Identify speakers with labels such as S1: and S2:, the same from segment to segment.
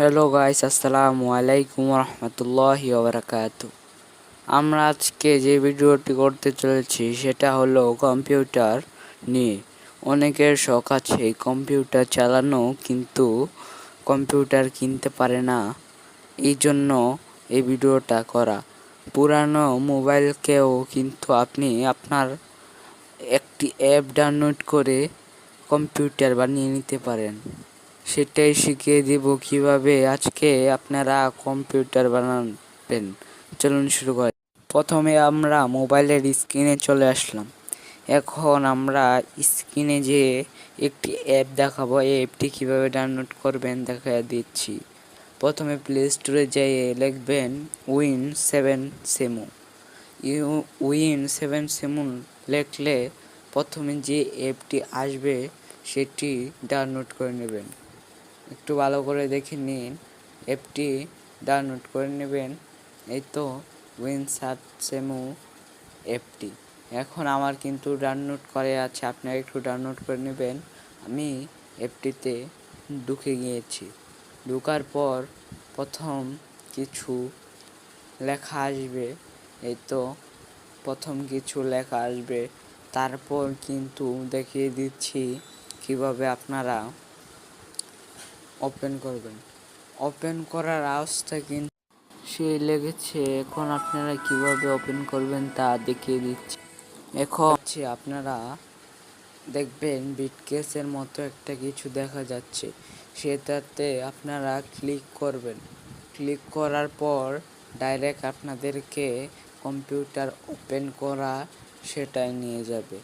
S1: Hello guys আসসালামু আলাইকুম রহমতুল্লাহি ওবরাকাতু আমরা আজকে যে ভিডিওটি করতে চলেছি, সেটা হলো কম্পিউটার নিয়ে। অনেকের শখ আছে কম্পিউটার চালানো, কিন্তু কম্পিউটার কিনতে পারে না। এই জন্য এই ভিডিওটা করা। পুরানো মোবাইলকেও কিন্তু আপনি আপনার একটি অ্যাপ ডাউনলোড করে কম্পিউটার বানিয়ে নিতে পারেন। সেটাই শিখিয়ে দিব কীভাবে আজকে আপনারা কম্পিউটার বানাবেন। চলুন শুরু করি। প্রথমে আমরা মোবাইলের স্ক্রিনে চলে আসলাম। এখন আমরা স্ক্রিনে যে একটি অ্যাপ দেখাবো, এই অ্যাপটি কীভাবে ডাউনলোড করবেন দেখা দিচ্ছি। প্রথমে প্লে স্টোরে যেয়ে লিখবেন উইন সেভেন সেমু উইন সেভেন সেমুন লিখলে প্রথমে যে অ্যাপটি আসবে, সেটি ডাউনলোড করে নেবেন। একটু ভালো করে দেখে নিন। অ্যাপটি ডাউনলোড করে নেবেন। এই তো উইন সার্চ সেমু অ্যাপটি। এখন আমার কিন্তু ডাউনলোড করে আছে, আপনারা একটু ডাউনলোড করে নেবেন। আমি অ্যাপটিতে ঢুকে গিয়েছি। ঢুকার পর প্রথম কিছু লেখা আসবে। এই তো প্রথম কিছু লেখা আসবে। তারপর কিন্তু দেখিয়ে দিচ্ছি কীভাবে আপনারা ওপেন করবেন। ওপেন করার আওয়াজটা কিন্তু সে লেগেছে। এখন আপনারা কীভাবে ওপেন করবেন তা দেখিয়ে দিচ্ছি। এখন আপনারা দেখবেন বিটকেসের মতো একটা কিছু দেখা যাচ্ছে। সেটাতে আপনারা ক্লিক করবেন। ক্লিক করার পর ডাইরেক্ট আপনাদেরকে কম্পিউটার ওপেন করা সেটাই নিয়ে যাবে।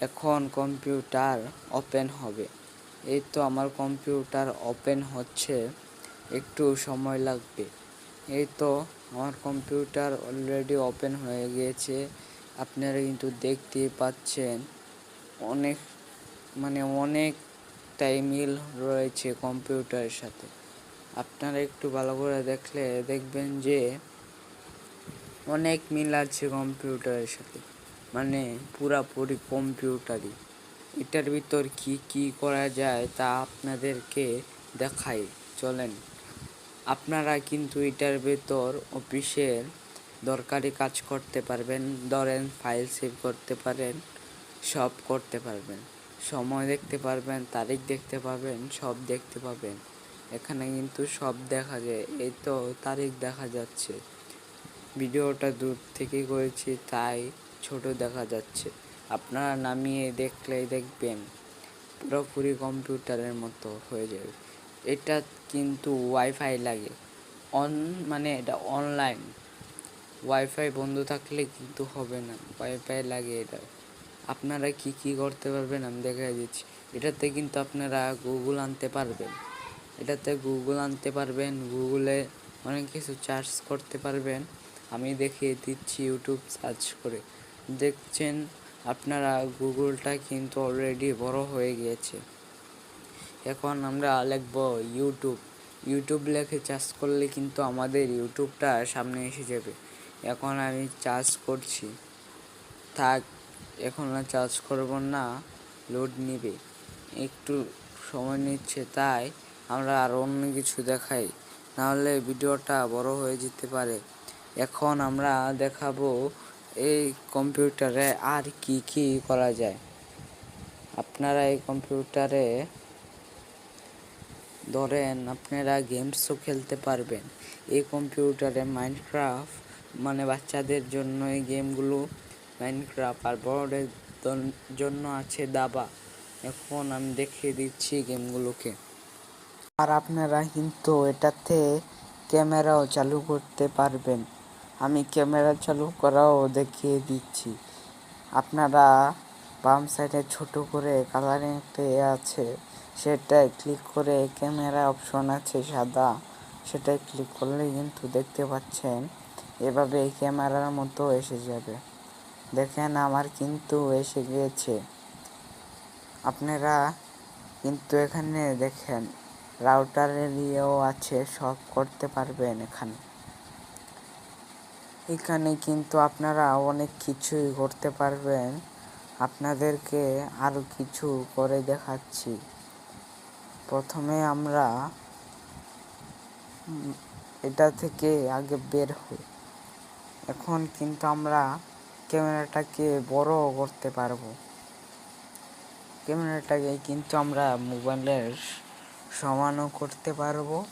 S1: এখন কম্পিউটার ওপেন হবে। এই তো আমার কম্পিউটার ওপেন হচ্ছে, একটু সময় লাগবে। এই তো আমার কম্পিউটার অলরেডি ওপেন হয়ে গিয়েছে, আপনারা কিন্তু দেখতেই পাচ্ছেন। অনেক মানে অনেকটাই মিল রয়েছে কম্পিউটারের সাথে। আপনারা একটু ভালো করে দেখলে দেখবেন যে অনেক মিল আছে কম্পিউটারের সাথে মানে পুরাপুরি কম্পিউটারই। এটার ভিতর কি কি করা যায় তা আপনাদেরকে দেখাই। চলেন। আপনারা কিন্তু এটার ভেতর অফিসের দরকারি কাজ করতে পারবেন, ধরেন ফাইল সেভ করতে পারেন, সব করতে পারবেন। সময় দেখতে পারবেন, তারিখ দেখতে পাবেন, সব দেখতে পাবেন। এখানে কিন্তু সব দেখা যায়, এই তো তারিখ দেখা যাচ্ছে। ভিডিওটা দূর থেকে করেছি, তাই ছোট দেখা যাচ্ছে। আপনারা নামিয়ে দেখলেই দেখবেন, পুরোপুরি কম্পিউটারের মতো হয়ে যাবে। এটা কিন্তু ওয়াইফাই লাগে। অন মানে এটা অনলাইন ওয়াইফাই বন্ধ থাকলে কিন্তু হবে না। ওয়াইফাই লাগে এটা। আপনারা কি কি করতে পারবেন আমি দেখা দিচ্ছি। এটাতে কিন্তু আপনারা গুগল আনতে পারবেন। এটাতে গুগল আনতে পারবেন। গুগলে অনেক কিছু চার্জ করতে পারবেন। আমি দেখিয়ে দিচ্ছি ইউটিউব সার্চ করে। দেখছেন আপনারা গুগলটা কিন্তু অলরেডি বড় হয়ে গিয়েছে। এখন আমরা লিখব ইউটিউব ইউটিউব লেখে চার্জ করলে কিন্তু আমাদের ইউটিউবটা সামনে এসে যাবে। এখন আমি চার্জ করছি। থাক, এখন আর চার্জ করব না লোড নেবে। একটু সময় নিচ্ছে, তাই আমরা আর অন্য কিছু দেখাই। নাহলে ভিডিওটা বড় হয়ে যেতে পারে। এখন আমরা দেখাবো এই কম্পিউটারে আর কি কি করা যায়? আপনারা এই কম্পিউটারে ধরেন আপনারা গেমসও খেলতে পারবেন। এই কম্পিউটারে মাইনক্রাফট মানে বাচ্চাদের জন্য এই গেমগুলো মাইনক্রাফট আর বড়দের জন্য আছে দাবা। এখন আমি দেখিয়ে দিচ্ছি গেমগুলোকে। আর আপনারা কিন্তু এটাতে ক্যামেরাও চালু করতে পারবেন। আমি ক্যামেরা চালু করাও দেখিয়ে দিচ্ছি। আপনারা বাম সাইডে ছোট করে কালারিং একটা আছে সেটাই ক্লিক করে ক্যামেরা অপশন আছে সাদা সেটাই ক্লিক করলে কিন্তু দেখতে পাচ্ছেন, এভাবে ক্যামেরার মতো এসে যাবে। দেখেন আমার কিন্তু এসে গিয়েছে। আপনারা কিন্তু এখানে দেখেন রাউটারের ইয়েও আছে, সব করতে পারবেন এখানে। এখানে কিন্তু আপনারা অনেক কিছুই করতে পারবেন। আপনাদেরকে আরও কিছু করে দেখাচ্ছি। প্রথমে আমরা এটা থেকে আগে বের হই। এখন কিন্তু আমরা ক্যামেরাটাকে বড় করতে পারব। ক্যামেরাটাকে কিন্তু আমরা মোবাইলের সমানও করতে পারব,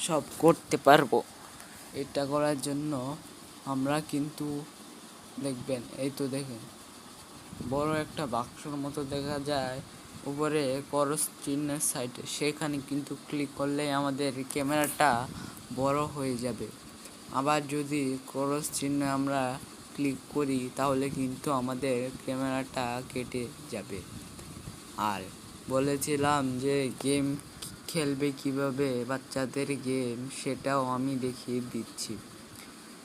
S1: সব করতে পারব। এটা করার জন্য আমরা কিন্তু দেখবেন, এই তো দেখেন, বড় একটা বাক্সর মতো দেখা যায় উপরে করস চিহ্নের সাইডে, সেখানে কিন্তু ক্লিক করলেই আমাদের ক্যামেরাটা বড় হয়ে যাবে। আবার যদি করস চিহ্নে আমরা ক্লিক করি, তাহলে কিন্তু আমাদের ক্যামেরাটা কেটে যাবে। আর বলেছিলাম যে গেম খেলবে কীভাবে বাচ্চাদের গেম সেটাও আমি দেখিয়ে দিচ্ছি।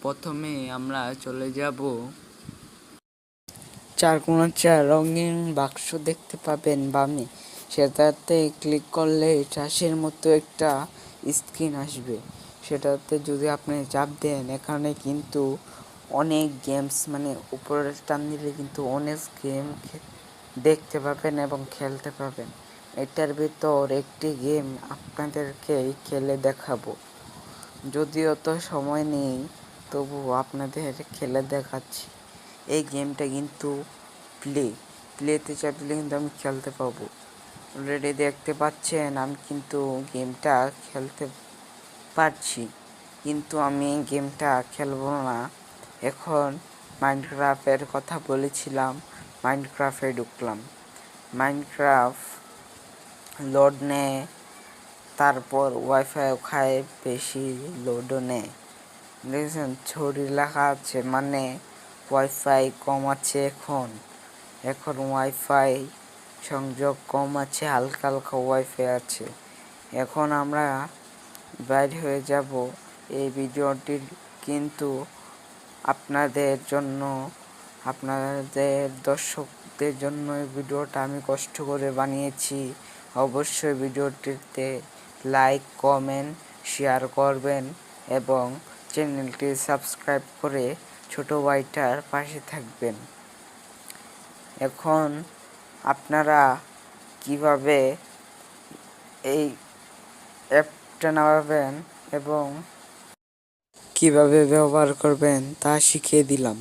S1: প্রথমে আমরা চলে যাব। চার কোনো চার রঙিন বাক্স দেখতে পাবেন বামে। সেটাতে ক্লিক করলে চাষের মতো একটা স্ক্রিন আসবে। সেটাতে যদি আপনি চাপ দেন, এখানে কিন্তু অনেক গেমস মানে উপরে টান দিলে কিন্তু অনেক গেম দেখতে পাবেন এবং খেলতে পাবেন। এটার ভিতর একটি গেম আপনাদেরকে খেলে দেখাবো। যদিও তো সময় নেই তবু আপনাদের খেলে দেখাচ্ছি। এই গেমটা কিন্তু প্লে প্লেতে চাপলে কিন্তু আমি খেলতে পাবো। অলরেডি দেখতে পাচ্ছেন, আমি কিন্তু গেমটা খেলতে পারছি। কিন্তু আমি গেমটা খেলব না। এখন মাইনক্রাফটের কথা বলেছিলাম মাইনক্রাফটে ঢুকলাম। মাইনক্রাফট লোড নেয়, তারপর ওয়াইফাই খায় বেশি লোডও নেয়। দেখেছেন? ছড়ি লেখা আছে মানে ওয়াইফাই কম আছে এখন। এখন ওয়াইফাই সংযোগ কম আছে, হালকা হালকা ওয়াইফাই আছে। এখন আমরা বাইর হয়ে যাব এই ভিডিওটির, কিন্তু আপনাদের জন্য, আপনাদের দর্শকদের জন্য এই ভিডিওটা আমি কষ্ট করে বানিয়েছি। অবশ্যই ভিডিওটিতে লাইক কমেন্ট শেয়ার করবেন এবং চ্যানেলটি সাবস্ক্রাইব করে ছোট ভাইটার পাশে থাকবেন। এখন আপনারা কীভাবে এই অ্যাপটা নামাবেন এবং কীভাবে ব্যবহার করবেন তা শিখিয়ে দিলাম।